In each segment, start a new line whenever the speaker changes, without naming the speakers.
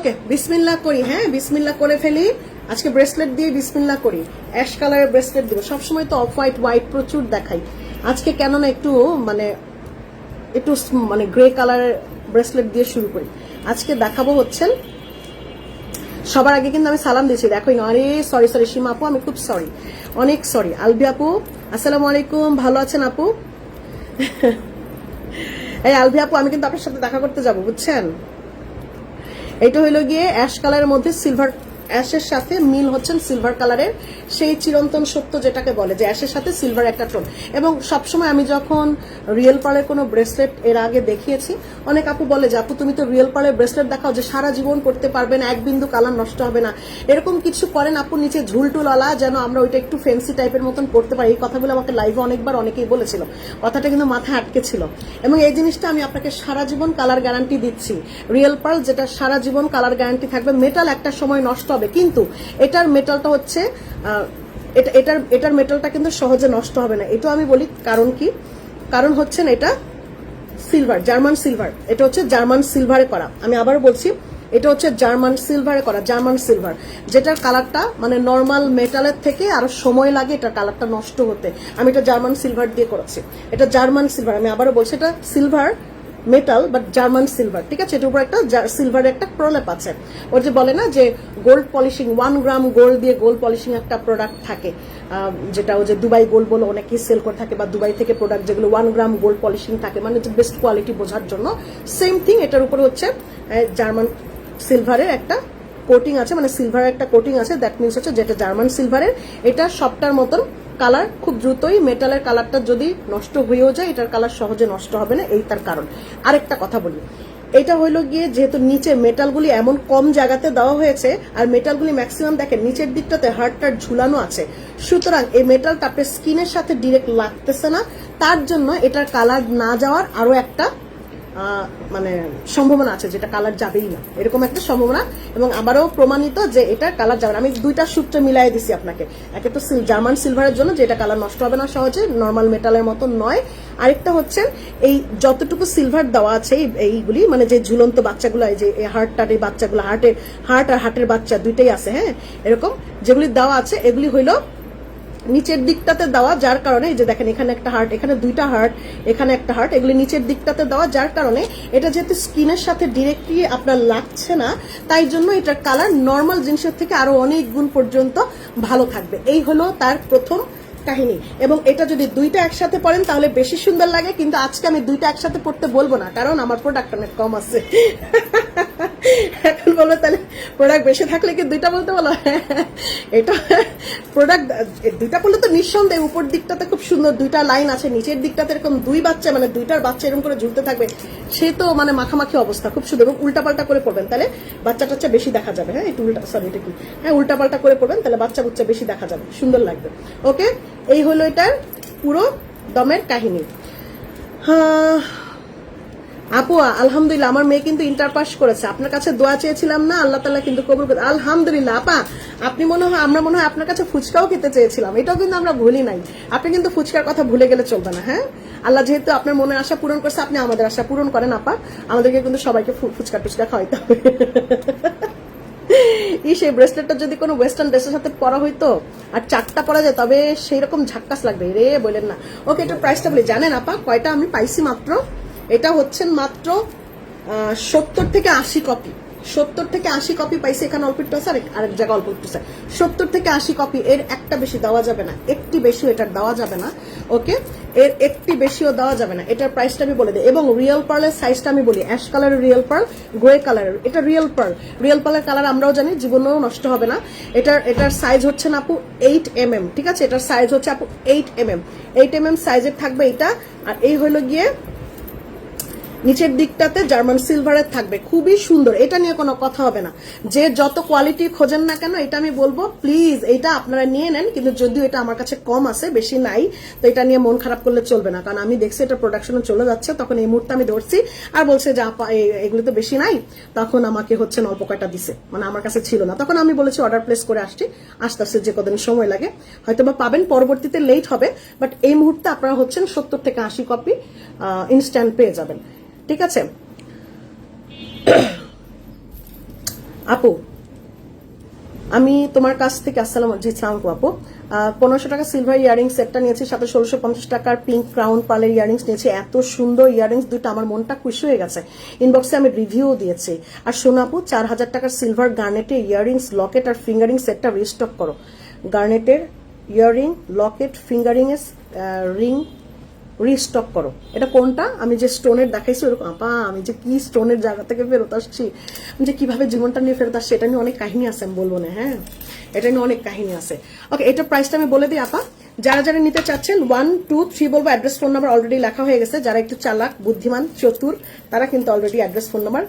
ওকে বিসমিল্লা করি হ্যাঁ? বিসমিল্লা করে ফেলি। আজকে ব্রেসলেট দিয়ে বিসমিল্লা করি। অ্যাশ কালারের ব্রেসলেট দিব। সবসময় তো অফ হোয়াইট হোয়াইট প্রচুর দেখাই। আজকে কেন না একটু মানে একটু মানে গ্রে কালারের ব্রেসলেট দিয়ে শুরু করি। আজকে দেখাবো হচ্ছেন সবার আগে কিন্তু আমি সালাম দিয়েছি। দেখো, আরে সরি সরি সীমা আপু, আমি খুব সরি অনেক সরি আলবি আপু, আসসালামু আলাইকুম। ভালো আছেন আপু? এই আলবি আপু, আমি কিন্তু আপনার সাথে দেখা করতে যাব, বুঝছেন? এটা হইল গিয়ে অ্যাশ কালারের মধ্যে সিলভার অ্যাশের সাথে মিল হচ্ছেন সিলভার কালারের। সেই চিরন্তন সত্য যেটাকে বলে যে অ্যাশের সাথে সিলভার একটা টোন এবং সবসময় আমি যখন রিয়েল পালের কোনো ব্রেসলেট এর আগে দেখিয়েছি, অনেক আপু বলে যে, আপু, তুমি তো রিয়েল পালের ব্রেসলেট দেখাও যে সারা জীবন করতে পারবে না, এক বিন্দু কালার নষ্ট হবে না। এরকম কিছু করেন আপু নিচে ঝুলটুলালা যেন আমরা ওইটা একটু ফেন্সি টাইপের মতন করতে পারি। এই কথাগুলো আমাকে লাইভে অনেকবার অনেকেই বলেছিল। কথাটা কিন্তু মাথায় আটকে ছিল। এবং এই জিনিসটা আমি আপনাকে সারা জীবন কালার গ্যারান্টি দিচ্ছি। রিয়েল পার্ল যেটা সারা জীবন কালার গ্যারান্টি থাকবে মেটাল একটা সময় নষ্ট হবে। কিন্তু এটার মেটালটা হচ্ছে এটা এটার এটার মেটালটা কিন্তু সহজে নষ্ট হবে না। এটাও আমি বলি কারণ কি? কারণ হচ্ছে না এটা সিলভার জার্মান সিলভার এটা হচ্ছে জার্মান সিলভারে করা। আমি আবার বলছি, এটা হচ্ছে জার্মান সিলভারে করা জার্মান সিলভার যেটার কালারটা মানে নর্মাল মেটালের থেকে আরও সময় লাগে এটার কালারটা নষ্ট হতে। আমি এটা জার্মান সিলভার দিয়ে করেছি এটা জার্মান সিলভার আমি আবারও বলছি, এটা silver metal but German silver ঠিক আছে? এটার উপর একটা সিলভারের একটা প্রলেপ আছে। ওর যে বলে না যে gold polishing one gram gold দিয়ে গোল্ড পলিশিং একটা প্রোডাক্ট থাকে যেটা ও যে দুবাই গোল্ড বলে অনেকেই সেল করে থাকে, বা দুবাই থেকে প্রোডাক্ট যেগুলো ওয়ান গ্রাম গোল্ড পলিশিং থাকে মানে যে বেস্ট কোয়ালিটি বোঝার জন্য। সেম থিং এটার উপরে হচ্ছে জার্মান সিলভারের একটা কোটিং আছে মানে সিলভারের একটা কোটিং আছে দ্যাট মিনস হচ্ছে যেটা জার্মান সিলভারের এটা সবটার মতন কালার, খুব দ্রুতই মেটালের কালারটা যদি নষ্ট হয়েও যায়, এটার কালার সহজে নষ্ট হবে না, এই তার কারণ। আরেকটা কথা বলি, এটা হইল গিয়ে যেহেতু নিচে মেটালগুলি এমন কম জায়গাতে দেওয়া হয়েছে, আর মেটালগুলি ম্যাক্সিমাম দেখেন, নিচের দিকটাতে হার্টটার ঝুলানো আছে। সুতরাং এই মেটালটা আপনার স্কিনের সাথে ডিরেক্ট লাগতেছে না, তার জন্য এটার কালার না যাওয়ার আরও একটা মানে সম্ভাবনা আছে যেটা কালার যাবেই না। এরকম একটা সম্ভাবনা। এবং আবারও প্রমাণিত যে এটা কালার যাবে আমি দুইটা সূত্র মিলাই দিছি আপনাকে। একে তো জার্মান সিলভারের জন্য, যে এটা কালার নষ্ট হবে না সহজে নর্মাল মেটালের মতো নয়। আরেকটা হচ্ছে, এই যতটুকু সিলভার দেওয়া আছে, এই- এইগুলি মানে যে ঝুলন্ত বাচ্চাগুলো, এই যে হার্টটার এই বাচ্চাগুলো হার্টের হার্ট আর হার্টের বাচ্চা দুইটাই আছে হ্যাঁ? এরকম যেগুলি দেওয়া আছে, এগুলি হইল নিচের দিকটাতে দেওয়া, যার কারণে এই যে দেখেন, এখানে একটা হার্ট এখানে দুইটা হার্ট এখানে একটা হার্ট এগুলি নিচের দিকটাতে দেওয়া, যার কারণে এটা যেহেতু স্কিনের সাথে ডিরেক্টলি আপনার লাগছে না, তাই জন্য এটার কালার নর্মাল জিনিসের থেকে আরও অনেক গুণ পর্যন্ত ভালো থাকবে। এই হলো তার প্রথম কাহিনী। এবং এটা যদি দুইটা একসাথে পড়েন, তাহলে বেশি সুন্দর লাগে, কিন্তু আজকে আমি দুইটা একসাথে পড়তে বলব না, কারণ আমার প্রোডাক্ট অনেক কম আছে। এখন বলো তাহলে প্রোডাক্ট বেশি থাকলে কি দুইটা বলতে বলো? এটা প্রোডাক্ট দুইটা বললে তো নিঃসন্দেহে উপর দিকটাতে খুব সুন্দর দুইটা লাইন আছে, নিচের দিকটাতে এরকম দুই বাচ্চা মানে দুইটার বাচ্চা এরকম করে ঝুলতে থাকবে, সে তো মানে মাখামাখি অবস্থা, খুব সুন্দর, এবং উল্টাপাল্টা করে পড়বেন, তাহলে বাচ্চা টাচ্চা বেশি দেখা যাবে হ্যাঁ? একটু উল্টা সরি এটা কি? হ্যাঁ উল্টাপাল্টা করে পড়বেন, তাহলে বাচ্চা বুচ্চা বেশি দেখা যাবে, সুন্দর লাগবে। ওকে এই হলো এটার পুরো দমের কাহিনী। হ্যাঁ আপু, আলহামদুলিল্লাহ, আমার মেয়ে কিন্তু ইন্টার পাস করেছে। আপনার কাছে দোয়া চেয়েছিলাম না, আল্লাহ তালা কিন্তু কবুল করে আলহামদুলিল্লাহ, আপা, আপনি মনে হয় আমরা মনে হয় আপনার কাছে ফুচকাও খেতে চেয়েছিলাম। এটাও কিন্তু আমরা ভুলি নাই। আপনি কিন্তু ফুচকার কথা ভুলে গেলে চলবে না হ্যাঁ? আল্লাহ যেহেতু আপনার মনের আশা পূরণ করছে, আপনি আমাদের আশা পূরণ করেন, আপা। আমাদেরকে কিন্তু সবাইকে ফুচকা টুচকা খাওয়াইতে হবে। এই সেই ব্রেসলেটটা যদি কোনো ওয়েস্টার্ন ড্রেসের সাথে পরা হইতো, আর চারটা পরা যায়, তবে সেই রকম ঝাক্কাস লাগবে। রে, বলেন না। ওকে এটা প্রাইসটা বলি। জানেন, আপা, কয়টা আমি পাইছি মাত্র? এটা হচ্ছেন মাত্র সত্তর থেকে আশি কপি সত্তর থেকে আশি কপি পাইছি এখানে অল্প একটু আছে আর আরেক জায়গায় অল্প একটু আছে। সত্তর থেকে আশি কপি এর একটা বেশি দেওয়া যাবে না। একটি বেশি এটার দেওয়া যাবে না, ওকে? এর একটি বেশিও দেওয়া যাবে না। এটার প্রাইসটা আমি বলে দিই। এবং রিয়েল পার্লের সাইজটা আমি বলি। অ্যাশ কালারের রিয়েল পার্ল গ্রে কালারের এটা রিয়েল পার্ল রিয়েল পার্লের কালার আমরাও জানি, জীবনেও নষ্ট হবে না। এটার এটার সাইজ হচ্ছে না আপু এইট এম এম ঠিক আছে? এটার সাইজ হচ্ছে আপু eight M M eight M M সাইজের থাকবে এটা আর এই হলো গিয়ে নিচের দিকটাতে জার্মান সিলভারের থাকবে। খুবই সুন্দর। এটা নিয়ে কোনো কথা হবে না। যে যত কোয়ালিটি খোঁজেন না কেন, এটা আমি বলব প্লিজ এটা আপনারা নিয়ে নেন, কিন্তু যদিও এটা আমার কাছে কম আছে, বেশি নাই, তো এটা নিয়ে মন খারাপ করলে চলবে না। কারণ আমি দেখছি এটা প্রোডাকশনে চলে যাচ্ছে, তখন এই মুহূর্তে আমি ধরছি। আর বলছে যে, আপা এগুলো তো বেশি নাই। তখন আমাকে হচ্ছে অল্প কয়টা দিছে। মানে আমার কাছে ছিল না। তখন আমি বলেছি অর্ডার প্লেস করে আসছি। আস্তে আস্তে যে কদিন সময় লাগে। হয়তো বা পাবেন, পরবর্তীতে লেট হবে বাট এই মুহূর্তে আপনারা হচ্ছেন সত্তর থেকে আশি কপি ইনস্ট্যান্ট পেয়ে যাবেন। ঠিক আছে? আপু, আমি তোমার কাছ থেকে, আসসালাম জি, সালাম আপু। পনেরোশো টাকা সিলভার ইয়ারিং সেটটা নিয়েছি, সাথে ষোলোশো পঞ্চাশ টাকার পিঙ্ক ক্রাউন পালের ইয়ারিংস নিয়েছি। এত সুন্দর ইয়ারিংস দুটো আমার মনটা খুশি হয়ে গেছে। ইনবক্সে আমি রিভিউ দিয়েছি। আর সোনাপু চার হাজার টাকার সিলভার গার্নেটের ইয়ারিংস লকেট আর ফিঙ্গারিং সেটটা রিস্টক করো। গার্নেটের ইয়ারিং লকেট ফিঙ্গারিং এর রিং রিস্টক করো। এটা কোনটা? আমি যে স্টোনের দেখাইছি, ওরকম, আপা, আমি যে কি স্টোনের জায়গা থেকে ফেরত আসছি, আমি যে কীভাবে জীবনটা নিয়ে ফেরত আসছি, এটা নিয়ে অনেক কাহিনী আছে, আমি বলব না হ্যাঁ? এটা নিয়ে অনেক কাহিনী আছে। ওকে এটা প্রাইসটা আমি বলে দিই, আপা। যারা যারা নিতে চাচ্ছেন ওয়ান টু থ্রি বলব অ্যাড্রেস ফোন নাম্বার অলরেডি লেখা হয়ে গেছে। যারা একটু চালাক, বুদ্ধিমান, চতুর, তারা কিন্তু অলরেডি অ্যাড্রেস ফোন নাম্বার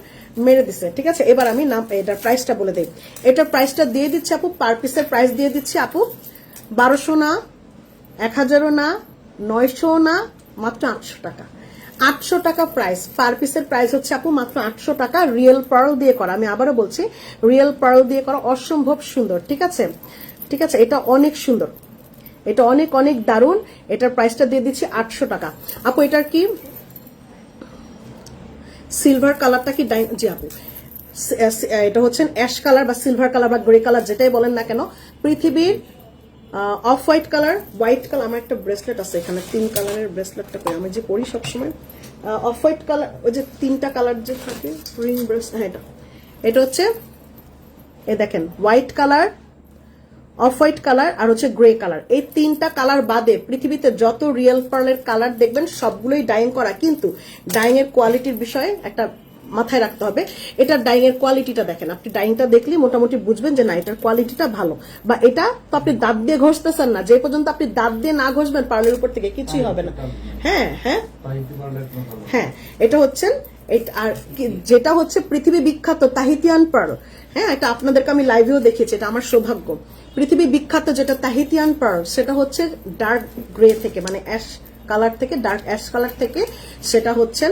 মেরে দিছে, ঠিক আছে? এবার আমি নাম, এটার প্রাইসটা বলে দিই। এটার প্রাইসটা দিয়ে দিচ্ছি, আপু পার পিসের প্রাইস দিয়ে দিচ্ছি, আপু, বারোশো না, এক হাজারও না, নয়শো না মাত্র আটশো টাকা। আটশো টাকা প্রাইস পার পিসের প্রাইস হচ্ছে আপু মাত্র আটশো টাকা। রিয়েল পার্ল দিয়ে করা। আমি আবারও বলছি রিয়েল পার্ল দিয়ে করা অসম্ভব সুন্দর। ঠিক আছে? ঠিক আছে? এটা অনেক সুন্দর। এটা অনেক অনেক দারুণ। এটার প্রাইসটা দিয়ে দিচ্ছি আটশো টাকা। আপু, এটার কি? সিলভার কালারটা কি ডাই- জি আপু। এটা হচ্ছেন অ্যাশ কালার বা সিলভার কালার বা গ্রে কালার যেটাই বলেন না কেন, পৃথিবীর off white colour white colour আমার একটা ব্রেসলেট আছে এখানে, তিন কালারের ব্রেসলেটটা করি। আমি যে পরি সবসময় অফ হোয়াইট কালার ওই যে তিনটা কালার যে থাকে রিং ব্রেস হ্যাঁ এটা। এটা হচ্ছে, এ দেখেন white colour off white colour আর হচ্ছে গ্রে কালার এই তিনটা কালার বাদে পৃথিবীতে যত রিয়েল পার্লের কালার দেখবেন, সবগুলোই ডাইং করা। কিন্তু ডাইং এর কোয়ালিটির বিষয়ে একটা মাথায় রাখতে হবে। এটার ডাইং এর কোয়ালিটিটা দেখেন। আপনি ডাইংটা দেখলে মোটামুটি বুঝবেন যে না, এটার কোয়ালিটিটা ভালো। বা এটা তো আপনি দাঁত দিয়ে ঘষতেছেন না। যে পর্যন্ত আপনি দাঁত দিয়ে না ঘষবেন, পার্লের উপর থেকে কিছুই হবে না। হ্যাঁ হ্যাঁ। হ্যাঁ এটা হচ্ছেন, এটা- আর যেটা হচ্ছে পৃথিবী বিখ্যাত তাহিতিয়ান পার্ল। হ্যাঁ এটা আপনাদেরকে আমি লাইভেও দেখিয়েছি, এটা আমার সৌভাগ্য। পৃথিবী বিখ্যাত যেটা তাহিতিয়ান পার্ল, সেটা হচ্ছে ডার্ক গ্রে থেকে মানে অ্যাশ কালার থেকে ডার্ক অ্যাশ কালার থেকে, সেটা হচ্ছেন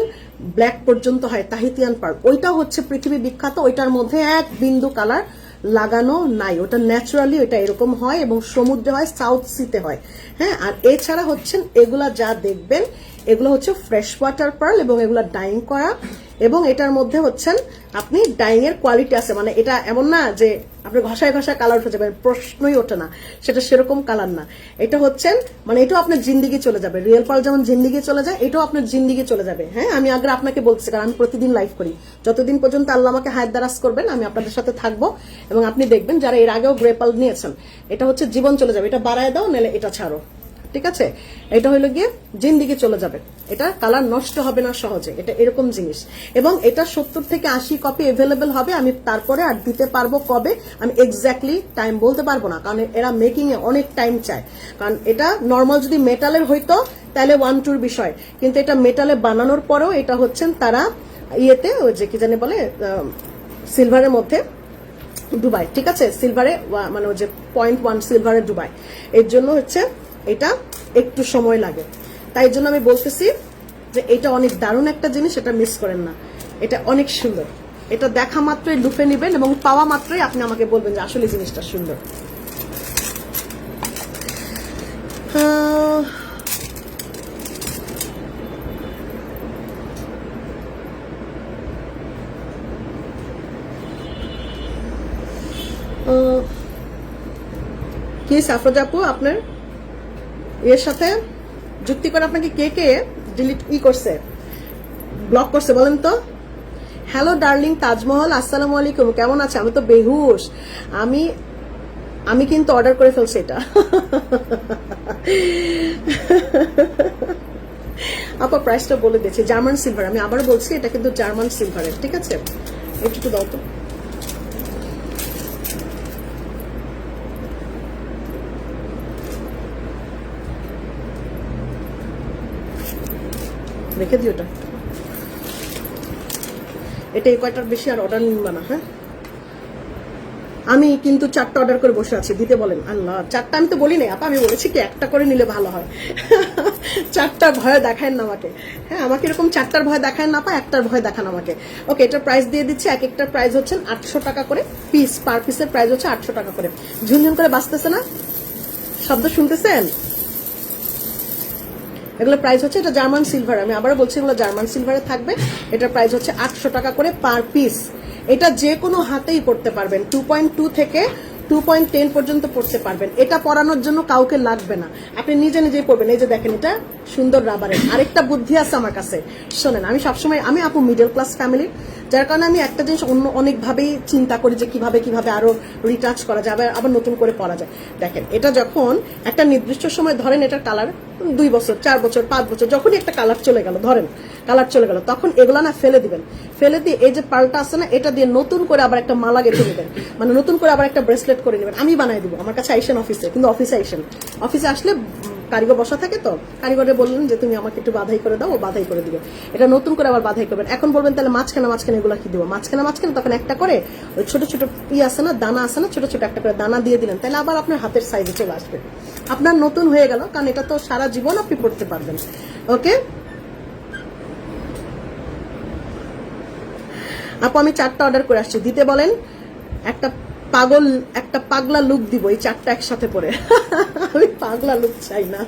ব্ল্যাক পর্যন্ত হয়, তাহিতিয়ান পার্ক। ওইটা হচ্ছে পৃথিবী বিখ্যাত, ওইটার মধ্যে এক বিন্দু কালার লাগানো নাই। ওটা ন্যাচারালি ওটা এরকম হয় এবং সমুদ্রে হয় সাউথ সিতে হয়। হ্যাঁ আর এছাড়া হচ্ছেন, এগুলা যা দেখবেন এগুলো হচ্ছে ফ্রেশ ওয়াটার পার্ল এবং এগুলো ডাইং করা। এবং এটার মধ্যে হচ্ছেন আপনি ডাইং এর কোয়ালিটি আছে। মানে এটা এমন না যে আপনি ঘষায় ঘষায় কালার উঠে যাবে, প্রশ্নই ওঠে না। সেটা সেরকম কালার না। এটা হচ্ছেন মানে এটাও আপনার জিন্দিগি চলে যাবে। রিয়েল পার্ল যেমন জিন্দিগি চলে যায়, এটাও আপনার জিন্দিগি চলে যাবে। হ্যাঁ আমি আগে আপনাকে বলছি, কারণ আমি প্রতিদিন লাইভ করি। যতদিন পর্যন্ত আল্লাহ আমাকে হায়াত দারাজ করবেন, আমি আপনাদের সাথে থাকব। এবং আপনি দেখবেন, যারা এর আগেও গ্রে পার্ল নিয়েছেন, এটা হচ্ছে জীবন চলে যাবে। এটা বাড়ায় দাও, নাহলে এটা ছাড়ো। ঠিক আছে? এটা হইল গিয়ে জিন্দিগি চলে যাবে। এটা কালার নষ্ট হবে না সহজে। এটা এরকম জিনিস। এবং এটা সত্তর থেকে আশি কপি এভেলেবেল হবে। আমি তারপরে আর দিতে পারব কবে? আমি এক্স্যাক্টলি টাইম বলতে পারব না। কারণ এরা মেকিং এ অনেক টাইম চায়। কারণ এটা নর্মাল যদি মেটালের হইতো, তাহলে ওয়ান টুর বিষয়। কিন্তু এটা মেটালে বানানোর পরেও এটা হচ্ছেন তারা ইয়েতে, ওই যে কি জানে বলে সিলভারের মধ্যে ডুবাই ঠিক আছে? সিলভারে মানে ওই যে পয়েন্ট ওয়ান সিলভারে ডুবাই এর জন্য হচ্ছে এটা একটু সময় লাগে। তাই জন্য আমি বলতেছি যে এটা অনেক দারুণ একটা জিনিস, এটা মিস করেন না। এটা অনেক সুন্দর। এটা দেখা মাত্রই লুপে নেবেন এবং পাওয়া মাত্রই আপনি আমাকে বলবেন যে আসলে জিনিসটা সুন্দর। কি সাফরজ আপু আপনার? এর সাথে যুক্তি করে আপনাকে কে কে ডিলিট ই করছে ব্লক করছে বলেন তো? হ্যালো ডার্লিং তাজমহল, আসসালামু আলাইকুম, কেমন আছে? আমি তো বেহুশ। আমি আমি কিন্তু অর্ডার করে ফেলছি এটা। আপা প্রাইসটা বলে দিয়েছি জার্মান সিলভার আমি আবার বলছি, এটা কিন্তু জার্মান সিলভারের ঠিক আছে? একটু দাও তো। রেখে দিও ওটা এটা এই কয়টার বেশি আর অর্ডার নিবা না হ্যাঁ? আমি কিন্তু চারটা অর্ডার করে বসে আছি, দিতে বলেন। আল্লাহ, চারটা আমি তো বলি নাই আপা, আমি বলেছি কি, একটা করে নিলে ভালো হয়। চারটা ভয় দেখায় না আমাকে। হ্যাঁ আমাকে এরকম চারটার ভয় দেখায় না পা একটার ভয় দেখান আমাকে। ওকে এটার প্রাইস দিয়ে দিচ্ছি, এক একটা প্রাইস হচ্ছে আটশো টাকা করে পিস পার পিসের প্রাইস হচ্ছে আটশো টাকা করে। ঝুনঝুন করে বাঁচতেছে না? শব্দ শুনতেছেন? এগুলো প্রাইস হচ্ছে, এটা জার্মান সিলভার আমি আবারও বলছি, এগুলো জার্মান সিলভারে থাকবে। এটার প্রাইস হচ্ছে আটশো টাকা করে পার পিস এটা যে কোনো হাতেই করতে পারবেন। টু পয়েন্ট টু থেকে টু পয়েন্ট টেন পর্যন্ত পড়তে পারবেন। এটা পরানোর জন্য কাউকে লাগবে না। আপনি নিজে নিজেই পড়বেন। এই যে দেখেন, এটা সুন্দর রাবারের। আরেকটা বুদ্ধি আছে আমার কাছে। শোনেন, আমি সবসময়, আমি আপু মিডল ক্লাস ফ্যামিলির যার কারণে আমি একটা জিনিস অন্য অনেকভাবেই চিন্তা করি যে কীভাবে কীভাবে আরও রিটাচ করা আবার- আবার নতুন করে পড়া যায়। দেখেন, এটা যখন একটা নির্দিষ্ট সময়, ধরেন এটার কালার দুই বছর, চার বছর, পাঁচ বছর, যখনই একটা কালার চলে গেল, ধরেন কালার চলে গেল। তখন এগুলো না ফেলে দিবেন। ফেলে দিয়ে এই যে পাল্টা আছে না, এটা দিয়ে নতুন করে আবার একটা মালা গেঁথে নেবেন। মানে নতুন করে আবার একটা ব্রেসলেট করে নেবেন। আমি বানাই দিব। আমার কাছে আইসেন অফিসে, কিন্তু অফিসে আইসেন। অফিসে আসলে কারিগর বসা থাকে তো, কারিগরে বললেন যে, তুমি আমাকে একটু বাধাই করে দাও বাধাই করে দিবে। এটা নতুন করে আবার বাধাই করবেন। এখন বলবেন, তাহলে মাঝখানে মাঝখানে এগুলো কি দিব? মাঝখানে মাঝখানে তখন একটা করে ওই ছোট ছোট ই আছে না, দানা আছে না, ছোট ছোট একটা করে দানা দিয়ে দিলেন। তাহলে আবার আপনার হাতের সাইজে চলে আসবে। আপনার নতুন হয়ে গেল, কারণ এটা তো সারা জীবন আপনি পড়তে পারবেন। ওকে আপু, আমি চারটা অর্ডার করে আসছি। দিতে বলেন, একটা পাগল, একটা পাগলা লুক দিব, এই চারটা একসাথে পরে। আমি পাগলা লুক চাই না।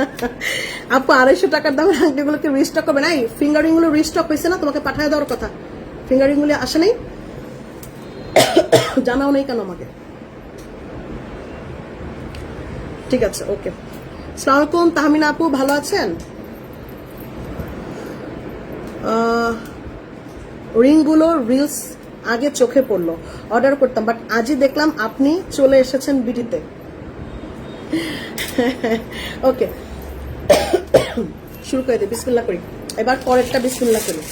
আপু, আড়াইশো টাকার দামের আংটিগুলোকে রিস্টক করবে? ফিঙ্গারিংগুলো রিস্টক হয়েছে না? তোমাকে পাঠায় দেওয়ার কথা। ফিঙ্গারিংগুলো আসে নেই? জানাও নেই কেন আমাকে? ঠিক আছে, ওকে। সালাম আলাইকুম তাহমিনা আপু, ভালো আছেন? রিংগুলো রিলস আগে চোখে পড়ল। অর্ডার করতাম বাট আজই দেখলাম আপনি চলে এসেছেন বিডিতে ওকে শুরু করে দিই বিসমিল্লা করি। এবার পরেরটা বিসমিল্লা করি।